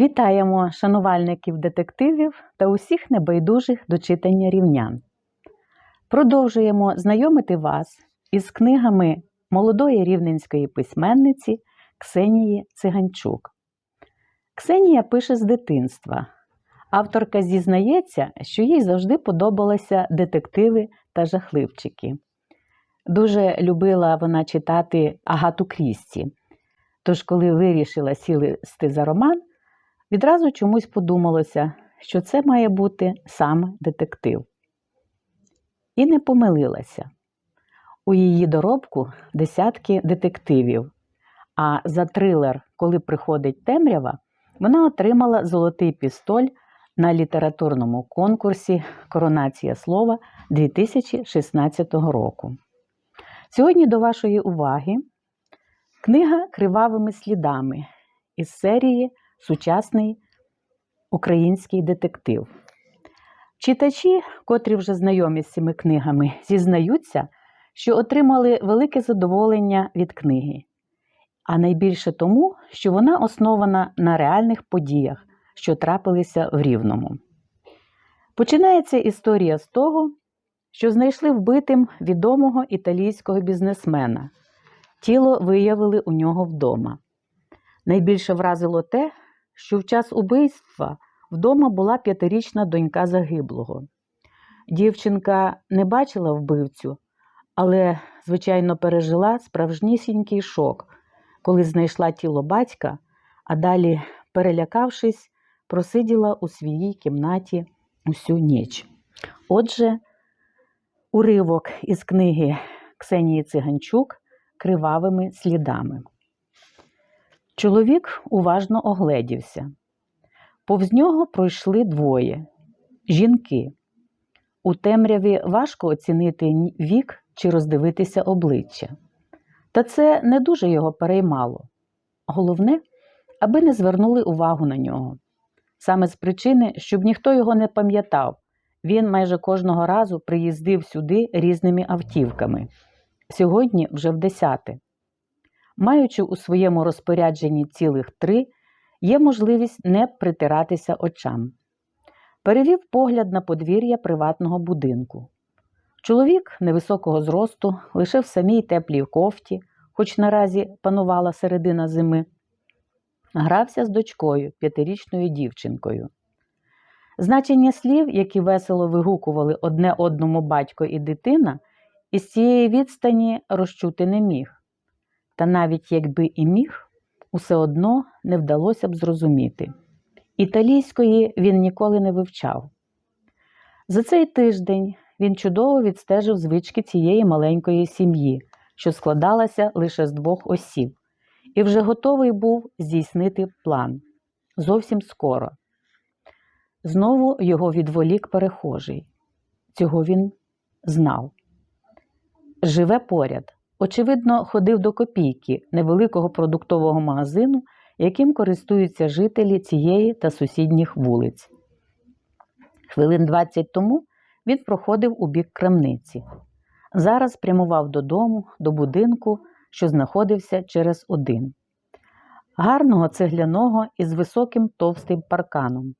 Вітаємо шанувальників детективів та усіх небайдужих до читання рівнян. Продовжуємо знайомити вас із книгами молодої рівненської письменниці Ксенії Циганчук. Ксенія пише з дитинства. Авторка зізнається, що їй завжди подобалися детективи та жахливчики. Дуже любила вона читати Агату Крісті. Тож, коли вирішила сісти за роман, відразу чомусь подумалося, що це має бути саме детектив. І не помилилася. У її доробку десятки детективів, а за трилер, коли приходить темрява, вона отримала золотий пістоль на літературному конкурсі Коронація слова 2016 року. Сьогодні до вашої уваги книга Кривавими слідами із серії Сучасний український детектив. Читачі, котрі вже знайомі з цими книгами, зізнаються, що отримали велике задоволення від книги, а найбільше тому, що вона основана на реальних подіях, що трапилися в Рівному. Починається історія з того, що знайшли вбитим відомого італійського бізнесмена. Тіло виявили у нього вдома. Найбільше вразило те, що в час убивства вдома була п'ятирічна донька загиблого. Дівчинка не бачила вбивцю, але, звичайно, пережила справжнісінький шок, коли знайшла тіло батька, а далі, перелякавшись, просиділа у своїй кімнаті усю ніч. Отже, уривок із книги Ксенії Циганчук Кривавими слідами. Чоловік уважно огледівся. Повз нього пройшли двоє жінки. У темряві важко оцінити вік чи роздивитися обличчя. Та це не дуже його переймало. Головне, аби не звернули увагу на нього. Саме з причини, щоб ніхто його не пам'ятав, він майже кожного разу приїздив сюди різними автівками. Сьогодні вже в десяте. Маючи у своєму розпорядженні цілих три, є можливість не притиратися очам. Перевів погляд на подвір'я приватного будинку. Чоловік невисокого зросту, лише в самій теплій кофті, хоч наразі панувала середина зими, грався з дочкою, п'ятирічною дівчинкою. Значення слів, які весело вигукували одне одному батько і дитина, із цієї відстані розчути не міг. Та навіть якби і міг, усе одно не вдалося б зрозуміти. Італійської він ніколи не вивчав. За цей тиждень він чудово відстежив звички цієї маленької сім'ї, що складалася лише з двох осіб, і вже готовий був здійснити план зовсім скоро. Знову його відволік перехожий. Цього він знав. Живе поряд. Очевидно, ходив до копійки невеликого продуктового магазину, яким користуються жителі цієї та сусідніх вулиць. Хвилин 20 тому він проходив у бік крамниці. Зараз прямував додому, до будинку, що знаходився через один. Гарного цегляного із високим товстим парканом,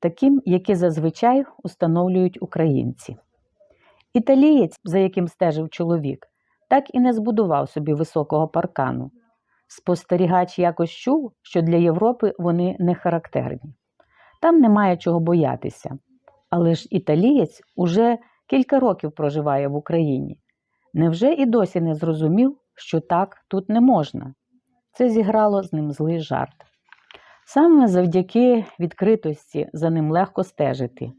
таким, який зазвичай установлюють українці. Італієць, за яким стежив чоловік, так і не збудував собі високого паркану. Спостерігач якось чув, що для Європи вони не характерні. Там немає чого боятися. Але ж італієць уже кілька років проживає в Україні. Невже і досі не зрозумів, що так тут не можна? Це зіграло з ним злий жарт. Саме завдяки відкритості за ним легко стежити.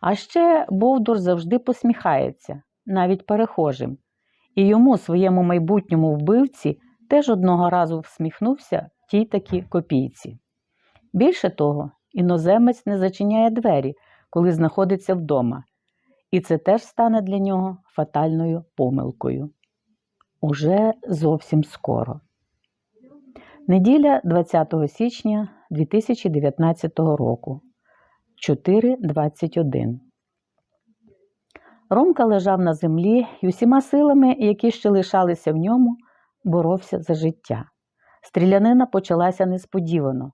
А ще Бовдур завжди посміхається, навіть перехожим, і йому, своєму майбутньому вбивці, теж одного разу всміхнувся тій такі копійці. Більше того, іноземець не зачиняє двері, коли знаходиться вдома, і це теж стане для нього фатальною помилкою. Уже зовсім скоро. Неділя 20 січня 2019 року 4.21 Ромка лежав на землі і усіма силами, які ще лишалися в ньому, боровся за життя. Стрілянина почалася несподівано.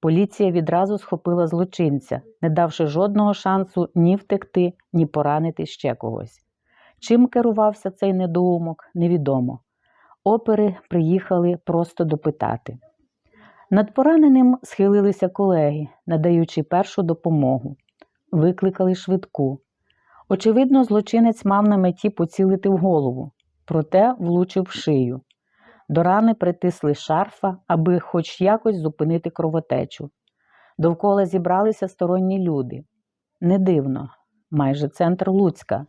Поліція відразу схопила злочинця, не давши жодного шансу ні втекти, ні поранити ще когось. Чим керувався цей недоумок, невідомо. Опери приїхали просто допитати. Над пораненим схилилися колеги, надаючи першу допомогу. Викликали швидку. Очевидно, злочинець мав на меті поцілити в голову, проте влучив в шию. До рани притисли шарфа, аби хоч якось зупинити кровотечу. Довкола зібралися сторонні люди. Не дивно, майже центр Луцька.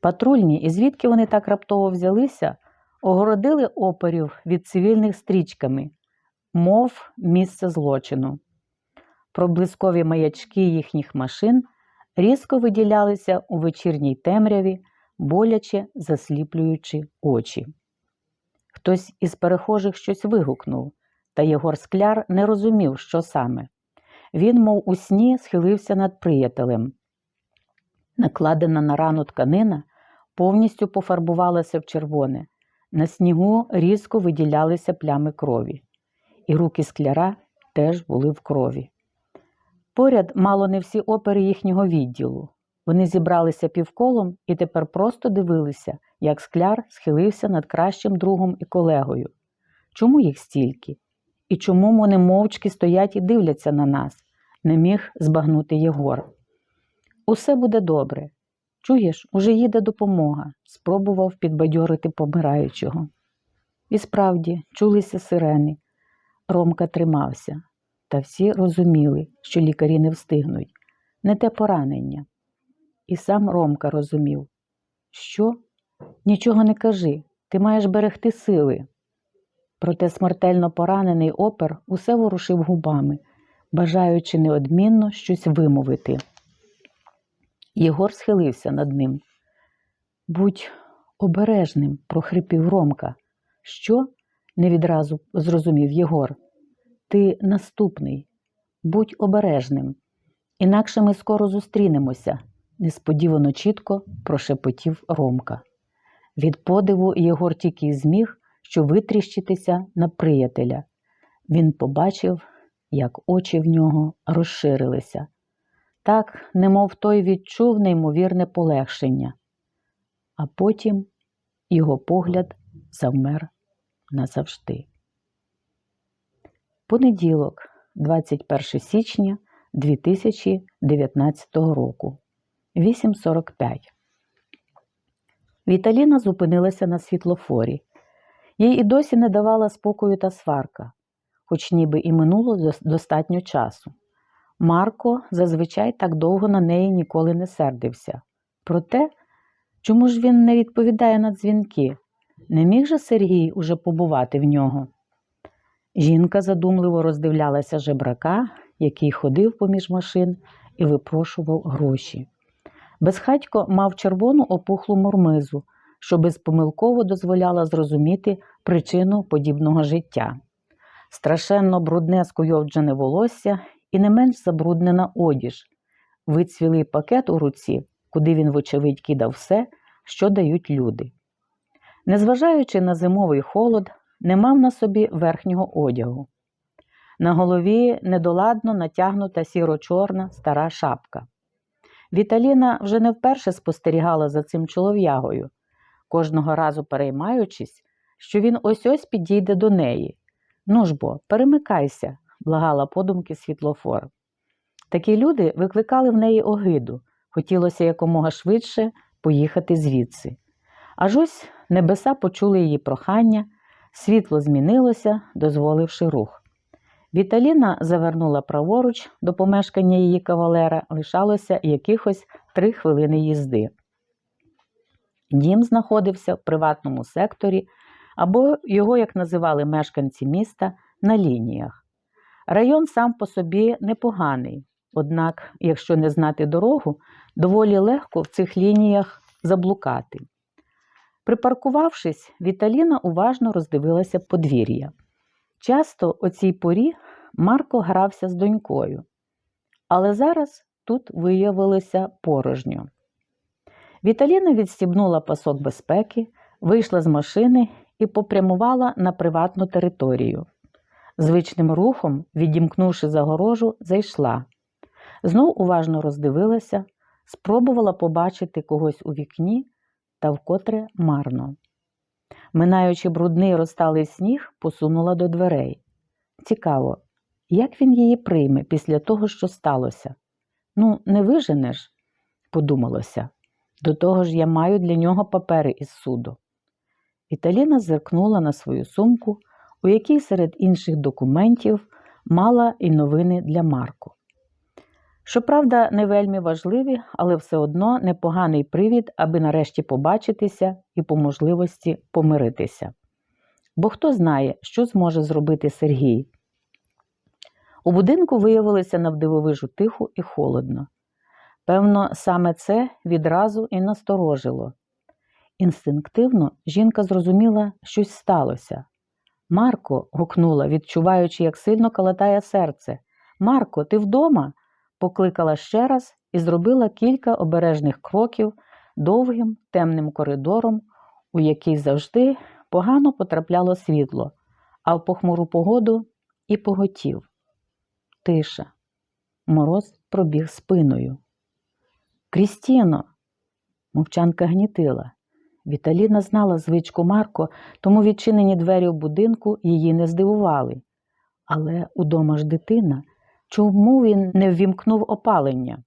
Патрульні, і звідки вони так раптово взялися, огородили оперів від цивільних стрічками, мов місце злочину. Проблискові маячки їхніх машин різко виділялися у вечірній темряві, боляче засліплюючи очі. Хтось із перехожих щось вигукнув, та Єгор Скляр не розумів, що саме. Він, мов у сні, схилився над приятелем. Накладена на рану тканина повністю пофарбувалася в червоне, на снігу різко виділялися плями крові, і руки скляра теж були в крові. Поряд мало не всі опери їхнього відділу. Вони зібралися півколом і тепер просто дивилися, як скляр схилився над кращим другом і колегою. Чому їх стільки? І чому вони мовчки стоять і дивляться на нас? не міг збагнути Єгор. Усе буде добре. Чуєш, уже їде допомога, спробував підбадьорити помираючого. І справді чулися сирени. Ромка тримався, та всі розуміли, що лікарі не встигнуть, не те поранення. І сам Ромка розумів, що нічого не кажи, ти маєш берегти сили. Проте смертельно поранений опер усе ворушив губами, бажаючи неодмінно щось вимовити. Єгор схилився над ним. Будь обережним, прохрипів Ромка. Що? не відразу зрозумів Єгор. Ти наступний, будь обережним, інакше ми скоро зустрінемося, несподівано чітко прошепотів Ромка. Від подиву Єгор тільки зміг, що витріщитися на приятеля. Він побачив, як очі в нього розширилися. Так, немов той відчув неймовірне полегшення, а потім його погляд завмер назавжди. Понеділок, 21 січня 2019 року, 8.45. Віталіна зупинилася на світлофорі. Їй і досі не давала спокою та сварка, хоч ніби і минуло достатньо часу. Марко зазвичай так довго на неї ніколи не сердився. Проте, чому ж він не відповідає на дзвінки? Не міг же Сергій уже побувати в нього? Жінка задумливо роздивлялася жебрака, який ходив поміж машин і випрошував гроші. Безхатько мав червону опухлу мормизу, що безпомилково дозволяла зрозуміти причину подібного життя. Страшенно брудне скуйовджене волосся і не менш забруднена одіж, вицвілий пакет у руці, куди він, вочевидь, кидав все, що дають люди. Незважаючи на зимовий холод, не мав на собі верхнього одягу. На голові недоладно натягнута сіро-чорна стара шапка. Віталіна вже не вперше спостерігала за цим чолов'ягою, кожного разу переймаючись, що він ось ось підійде до неї. Ну ж бо, перемикайся, благала подумки світлофор. Такі люди викликали в неї огиду, хотілося якомога швидше поїхати звідси. Аж ось небеса почули її прохання, світло змінилося, дозволивши рух. Віталіна завернула праворуч до помешкання її кавалера, лишалося якихось три хвилини їзди. Дім знаходився в приватному секторі, або його, як називали мешканці міста, на лініях. Район сам по собі непоганий, однак, якщо не знати дорогу, доволі легко в цих лініях заблукати. Припаркувавшись, Віталіна уважно роздивилася подвір'я. Часто о цій порі Марко грався з донькою, але зараз тут виявилося порожньо. Віталіна відстібнула пасок безпеки, вийшла з машини і попрямувала на приватну територію. Звичним рухом, відімкнувши загорожу, зайшла. Знов уважно роздивилася, спробувала побачити когось у вікні та вкотре марно. Минаючи брудний розталий сніг, посунула до дверей. Цікаво, як він її прийме після того, що сталося? Ну, не виженеш, подумалося. До того ж я маю для нього папери із суду. Віталіна зиркнула на свою сумку, у якій серед інших документів мала і новини для Марко. Щоправда, не вельми важливі, але все одно непоганий привід, аби нарешті побачитися і по можливості помиритися. Бо хто знає, що зможе зробити Сергій. У будинку виявилося навдивовижу тихо і холодно. Певно, саме це відразу і насторожило. Інстинктивно жінка зрозуміла, щось сталося. Марко, гукнула, відчуваючи, як сильно калатає серце. Марко, ти вдома? Покликала ще раз і зробила кілька обережних кроків довгим темним коридором, у який завжди погано потрапляло світло, а в похмуру погоду і поготів. Тиша. Мороз пробіг спиною. Крістіно. Мовчанка гнітила. Віталіна знала звичку Марко, тому відчинені двері в будинку її не здивували. Але удома ж дитина, чому він не ввімкнув опалення?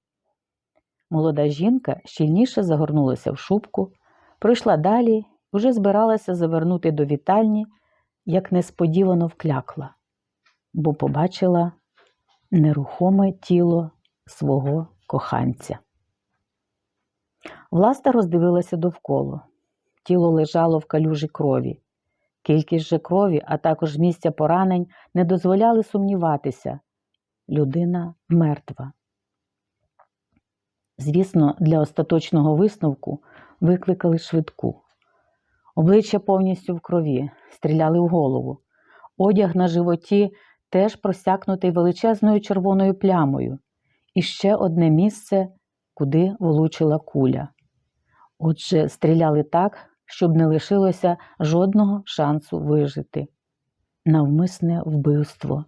Молода жінка щільніше загорнулася в шубку, пройшла далі, вже збиралася завернути до вітальні, як несподівано вклякла, бо побачила нерухоме тіло свого коханця. Власта роздивилася довкола. Тіло лежало в калюжі крові. Кількість же крові, а також місця поранень не дозволяли сумніватися. Людина мертва. Звісно, для остаточного висновку викликали швидку. Обличчя повністю в крові, стріляли в голову. Одяг на животі теж просякнутий величезною червоною плямою. І ще одне місце, куди влучила куля. Отже, стріляли так, щоб не лишилося жодного шансу вижити. Навмисне вбивство.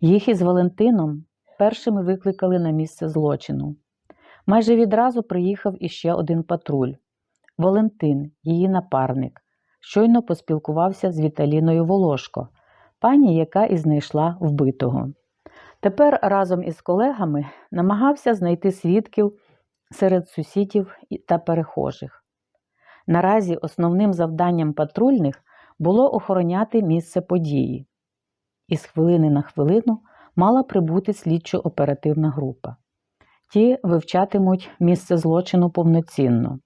Їх із Валентином першими викликали на місце злочину. Майже відразу приїхав іще один патруль. Валентин, її напарник, щойно поспілкувався з Віталіною Волошко, пані, яка і знайшла вбитого. Тепер разом із колегами намагався знайти свідків серед сусідів та перехожих. Наразі основним завданням патрульних було охороняти місце події. Із хвилини на хвилину мала прибути слідчо-оперативна група. Ті вивчатимуть місце злочину повноцінно.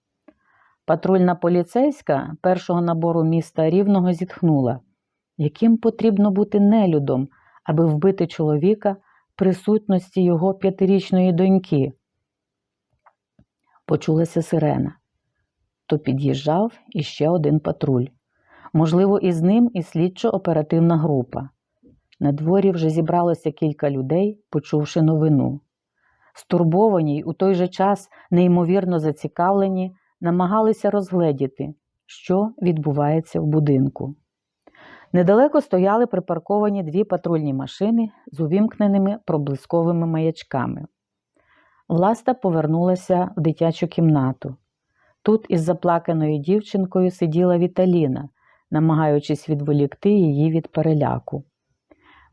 Патрульна поліцейська першого набору міста Рівного зітхнула, яким потрібно бути нелюдом, аби вбити чоловіка присутності його п'ятирічної доньки. Почулася сирена. То під'їжджав іще один патруль. Можливо, із ним і слідчо-оперативна група. На дворі вже зібралося кілька людей, почувши новину. Стурбовані й у той же час неймовірно зацікавлені, намагалися розгледіти, що відбувається в будинку. Недалеко стояли припарковані дві патрульні машини з увімкненими проблисковими маячками. Власта повернулася в дитячу кімнату. Тут із заплаканою дівчинкою сиділа Віталіна, намагаючись відволікти її від переляку.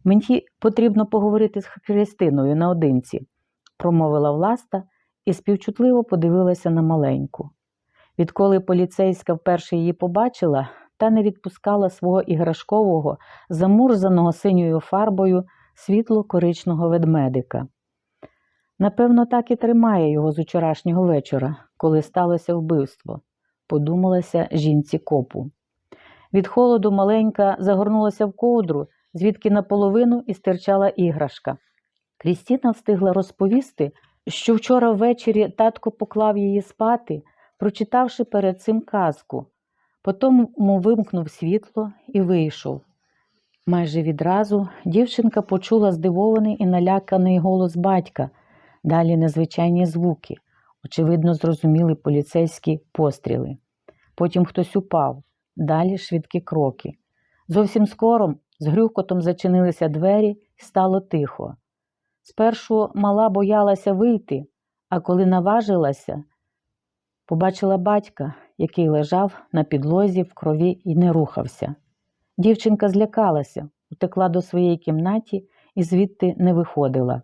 Мені потрібно поговорити з Христиною наодинці, промовила власта і співчутливо подивилася на маленьку. Відколи поліцейська вперше її побачила, та не відпускала свого іграшкового, замурзаного синьою фарбою світло-коричного ведмедика. Напевно, так і тримає його з учорашнього вечора, коли сталося вбивство, подумалася жінці копу. Від холоду маленька загорнулася в ковдру, звідки наполовину і стирчала іграшка. Крістіна встигла розповісти, що вчора ввечері татко поклав її спати, прочитавши перед цим казку. Потім вимкнув світло і вийшов. Майже відразу дівчинка почула здивований і наляканий голос батька, далі незвичайні звуки, очевидно, зрозуміли поліцейські постріли. Потім хтось упав, далі швидкі кроки. Зовсім скоро З грюкотом зачинилися двері і стало тихо. Спершу мала боялася вийти, а коли наважилася, побачила батька, який лежав на підлозі в крові і не рухався. Дівчинка злякалася, утекла до своєї кімнаті і звідти не виходила.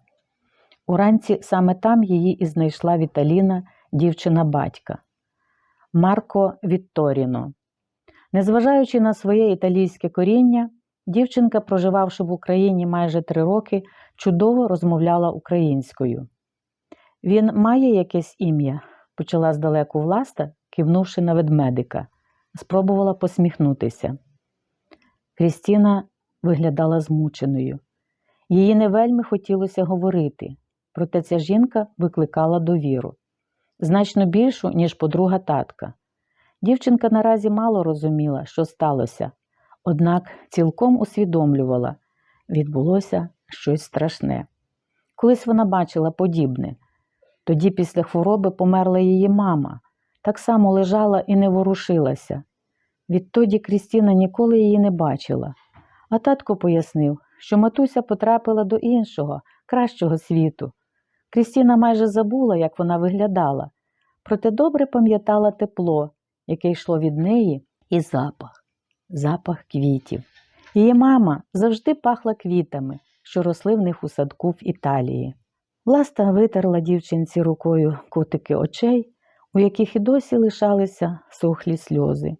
Уранці саме там її і знайшла Віталіна, дівчина батька. Марко Вітторіно. Незважаючи на своє італійське коріння, дівчинка, проживавши в Україні майже три роки, чудово розмовляла українською. Він має якесь ім'я, почала здалеку власта, кивнувши на ведмедика, спробувала посміхнутися. Крістіна виглядала змученою. Їй не вельми хотілося говорити, проте ця жінка викликала довіру значно більшу, ніж подруга татка. Дівчинка наразі мало розуміла, що сталося, однак цілком усвідомлювала відбулося щось страшне. Колись вона бачила подібне. Тоді, після хвороби, померла її мама, так само лежала і не ворушилася. Відтоді Крістіна ніколи її не бачила. А татко пояснив, що матуся потрапила до іншого, кращого світу. Крістіна майже забула, як вона виглядала, проте добре пам'ятала тепло, яке йшло від неї, і запах, запах квітів. Її мама завжди пахла квітами, що росли в них у садку в Італії. Власта витерла дівчинці рукою кутики очей, у яких і досі лишалися сухлі сльози.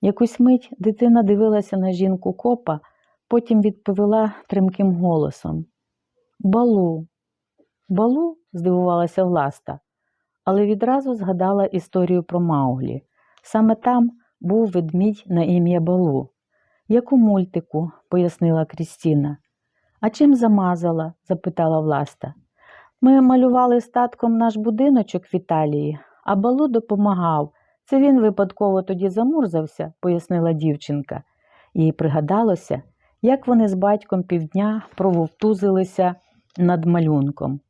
Якусь мить дитина дивилася на жінку копа, потім відповіла тремким голосом Балу. Балу? здивувалася власта, але відразу згадала історію про Мауглі. Саме там був ведмідь на ім'я Балу. Як у мультику, пояснила Крістіна. А чим замазала? запитала власта. Ми малювали з татком наш будиночок в Італії, а Балу допомагав. Це він випадково тоді замурзався, пояснила дівчинка. Їй пригадалося, як вони з батьком півдня прововтузилися над малюнком.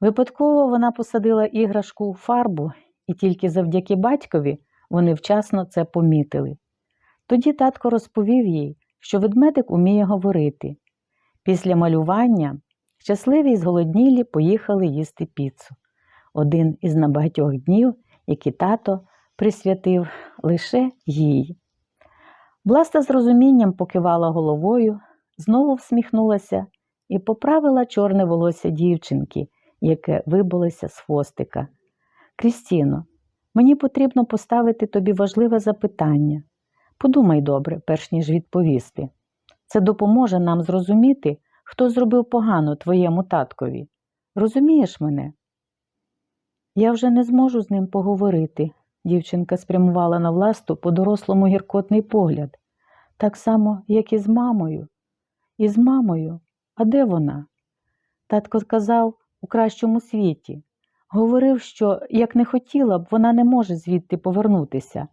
Випадково вона посадила іграшку у фарбу, і тільки завдяки батькові вони вчасно це помітили. Тоді татко розповів їй, що ведмедик уміє говорити. Після малювання щасливі й зголоднілі поїхали їсти піцу. Один із набагатьох днів, які тато присвятив лише їй. Власта з розумінням покивала головою, знову всміхнулася і поправила чорне волосся дівчинки, яке вибулося з хвостика. Крістіно, мені потрібно поставити тобі важливе запитання. Подумай добре, перш ніж відповісти. Це допоможе нам зрозуміти, хто зробив погано твоєму таткові. Розумієш мене? Я вже не зможу з ним поговорити. Дівчинка спрямувала на власту по дорослому гіркотний погляд, так само, як і з мамою. І з мамою, а де вона? Татко сказав у кращому світі. Говорив, що, як не хотіла б, вона не може звідти повернутися,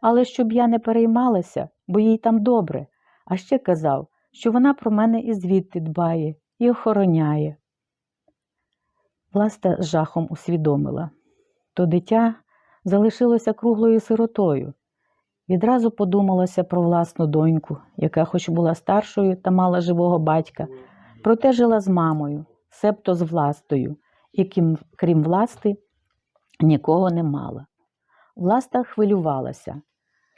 але щоб я не переймалася, бо їй там добре, а ще казав, що вона про мене і звідти дбає, і охороняє. Власта з жахом усвідомила то дитя залишилося круглою сиротою. Відразу подумалося про власну доньку, яка, хоч була старшою та мала живого батька, проте жила з мамою, себто з властою, яким, крім власти, нікого не мала. Власта хвилювалася.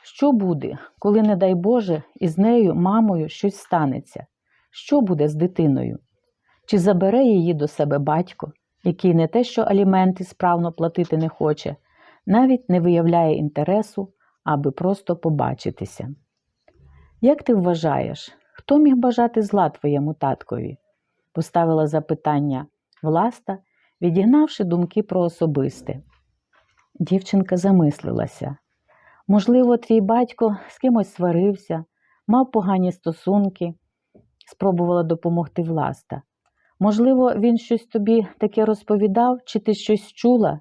Що буде, коли, не дай Боже, із нею, мамою, щось станеться? Що буде з дитиною? Чи забере її до себе батько, який не те, що аліменти справно платити не хоче, навіть не виявляє інтересу, аби просто побачитися? Як ти вважаєш, хто міг бажати зла твоєму таткові? поставила запитання власта, відігнавши думки про особисте. Дівчинка замислилася. Можливо, твій батько з кимось сварився, мав погані стосунки, спробувала допомогти власта. Можливо, він щось тобі таке розповідав, чи ти щось чула?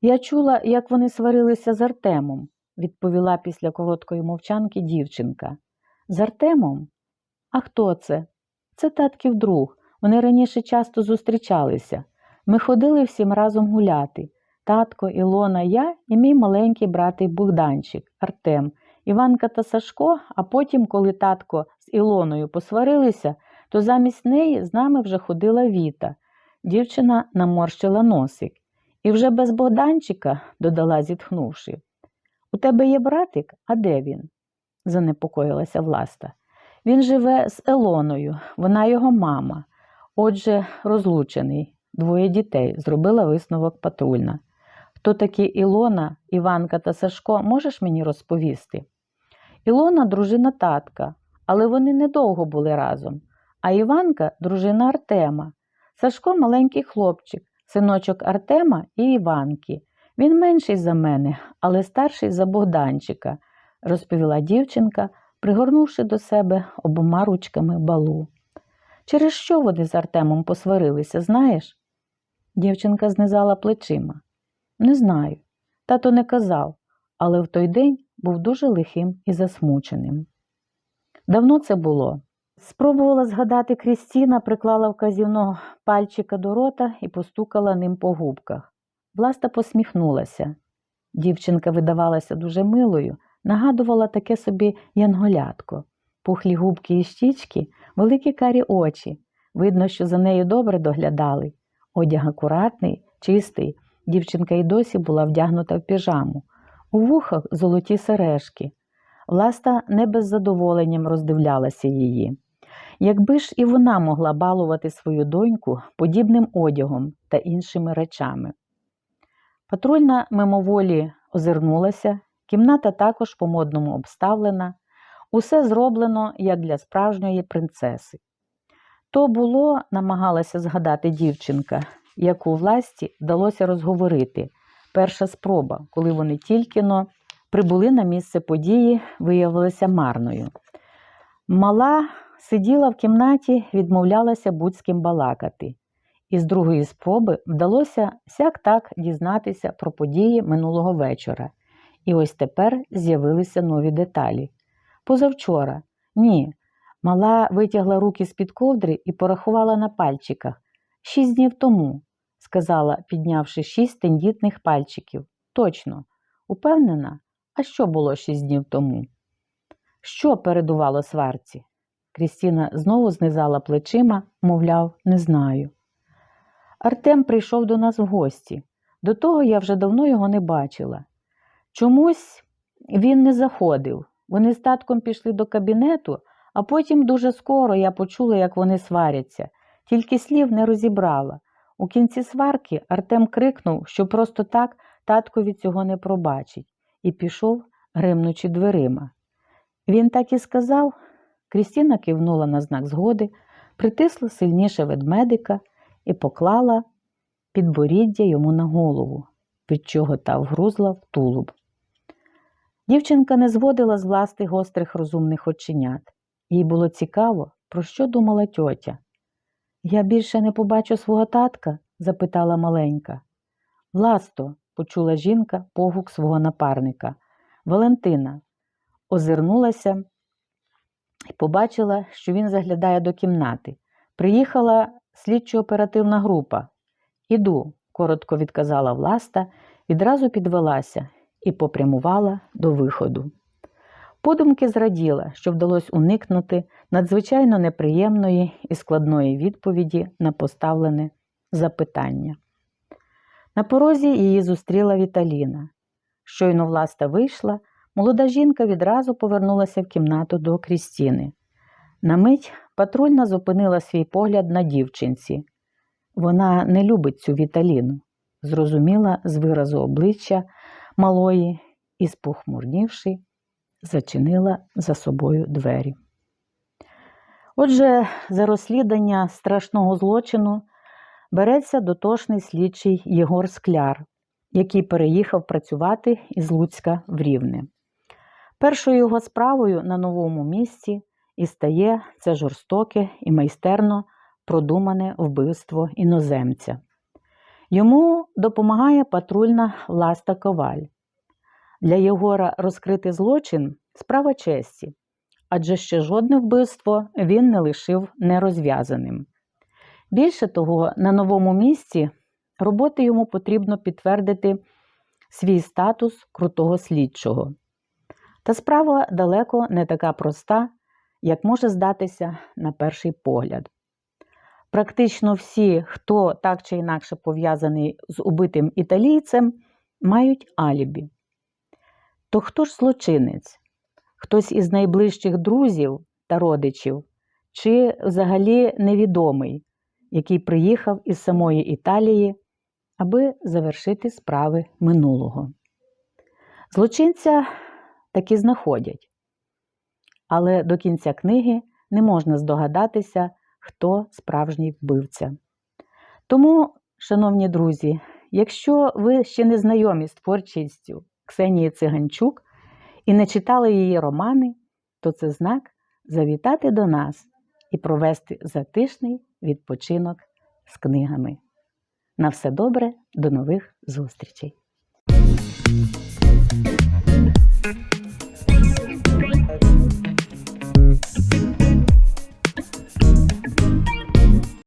Я чула, як вони сварилися з Артемом, відповіла після короткої мовчанки дівчинка. З Артемом? А хто це? Це татків друг. Вони раніше часто зустрічалися. Ми ходили всім разом гуляти. Татко, Ілона, я і мій маленький братий Богданчик Артем, Іванка та Сашко, а потім, коли татко з Ілоною посварилися, то замість неї з нами вже ходила Віта. Дівчина наморщила носик. І вже без Богданчика, додала, зітхнувши. У тебе є братик, а де він? занепокоїлася власта. Він живе з Елоною, вона його мама. Отже, розлучений, двоє дітей, зробила висновок патрульна. Хто такі Ілона, Іванка та Сашко, можеш мені розповісти? Ілона дружина татка, але вони недовго були разом. А Іванка дружина Артема. Сашко маленький хлопчик, синочок Артема і Іванки. Він менший за мене, але старший за Богданчика, розповіла дівчинка, пригорнувши до себе обома ручками балу. Через що вони з Артемом посварилися, знаєш? Дівчинка знизала плечима. Не знаю. Тато не казав, але в той день був дуже лихим і засмученим. Давно це було. Спробувала згадати Крістіна, приклала вказівного пальчика до рота і постукала ним по губках. Власта посміхнулася. Дівчинка видавалася дуже милою, нагадувала таке собі янголятко. Пухлі губки і щічки, великі карі очі. Видно, що за нею добре доглядали. Одяг акуратний, чистий. Дівчинка й досі була вдягнута в піжаму. У вухах золоті сережки. Власта не без задоволенням роздивлялася її. Якби ж і вона могла балувати свою доньку подібним одягом та іншими речами. Патрульна мимоволі озирнулася, кімната також по-модному обставлена, усе зроблено як для справжньої принцеси. То було, намагалася згадати дівчинка, яку власті вдалося розговорити. Перша спроба, коли вони тільки но прибули на місце події, виявилася марною. Мала сиділа в кімнаті, відмовлялася будь з ким балакати. Із другої спроби вдалося сяк-так дізнатися про події минулого вечора. І ось тепер з'явилися нові деталі. Позавчора, ні, мала витягла руки з-під ковдри і порахувала на пальчиках. Шість днів тому, сказала, піднявши шість тендітних пальчиків. Точно, упевнена, а що було шість днів тому? Що передувало сварці? Крістіна знову знизала плечима, мовляв, не знаю. Артем прийшов до нас в гості. До того я вже давно його не бачила. Чомусь він не заходив. Вони з татком пішли до кабінету, а потім дуже скоро я почула, як вони сваряться, тільки слів не розібрала. У кінці сварки Артем крикнув, що просто так таткові цього не пробачить, і пішов, гримнучи дверима. Він так і сказав. Крістіна кивнула на знак згоди, притисла сильніше ведмедика і поклала підборіддя йому на голову, від чого та вгрузла в тулуб. Дівчинка не зводила з власних гострих розумних оченят. Їй було цікаво, про що думала тьотя. Я більше не побачу свого татка? запитала маленька. Власто, почула жінка погук свого напарника. Валентина озирнулася і побачила, що він заглядає до кімнати. Приїхала слідчо-оперативна група. Іду, коротко відказала власта, відразу підвелася і попрямувала до виходу. Подумки зраділа, що вдалося уникнути надзвичайно неприємної і складної відповіді на поставлене запитання. На порозі її зустріла Віталіна. Щойно власта вийшла, молода жінка відразу повернулася в кімнату до Крістіни. На мить патрульна зупинила свій погляд на дівчинці. Вона не любить цю Віталіну, зрозуміла з виразу обличчя малої і, спохмурнівши, зачинила за собою двері. Отже, за розслідування страшного злочину береться дотошний слідчий Єгор Скляр, який переїхав працювати із Луцька в Рівне. Першою його справою на новому місці і стає це жорстоке і майстерно продумане вбивство іноземця. Йому допомагає патрульна Власта Коваль. Для Єгора розкрити злочин справа честі, адже ще жодне вбивство він не лишив нерозв'язаним. Більше того, на новому місці роботи йому потрібно підтвердити свій статус крутого слідчого. Та справа далеко не така проста, як може здатися на перший погляд. Практично всі, хто так чи інакше пов'язаний з убитим італійцем, мають алібі. То хто ж злочинець? Хтось із найближчих друзів та родичів, чи взагалі невідомий, який приїхав із самої Італії, аби завершити справи минулого. Злочинця таки знаходять, але до кінця книги не можна здогадатися, хто справжній вбивця. Тому, шановні друзі, якщо ви ще не знайомі з творчістю Ксенії Циганчук і не читали її романи, то це знак завітати до нас і провести затишний відпочинок з книгами. На все добре, до нових зустрічей!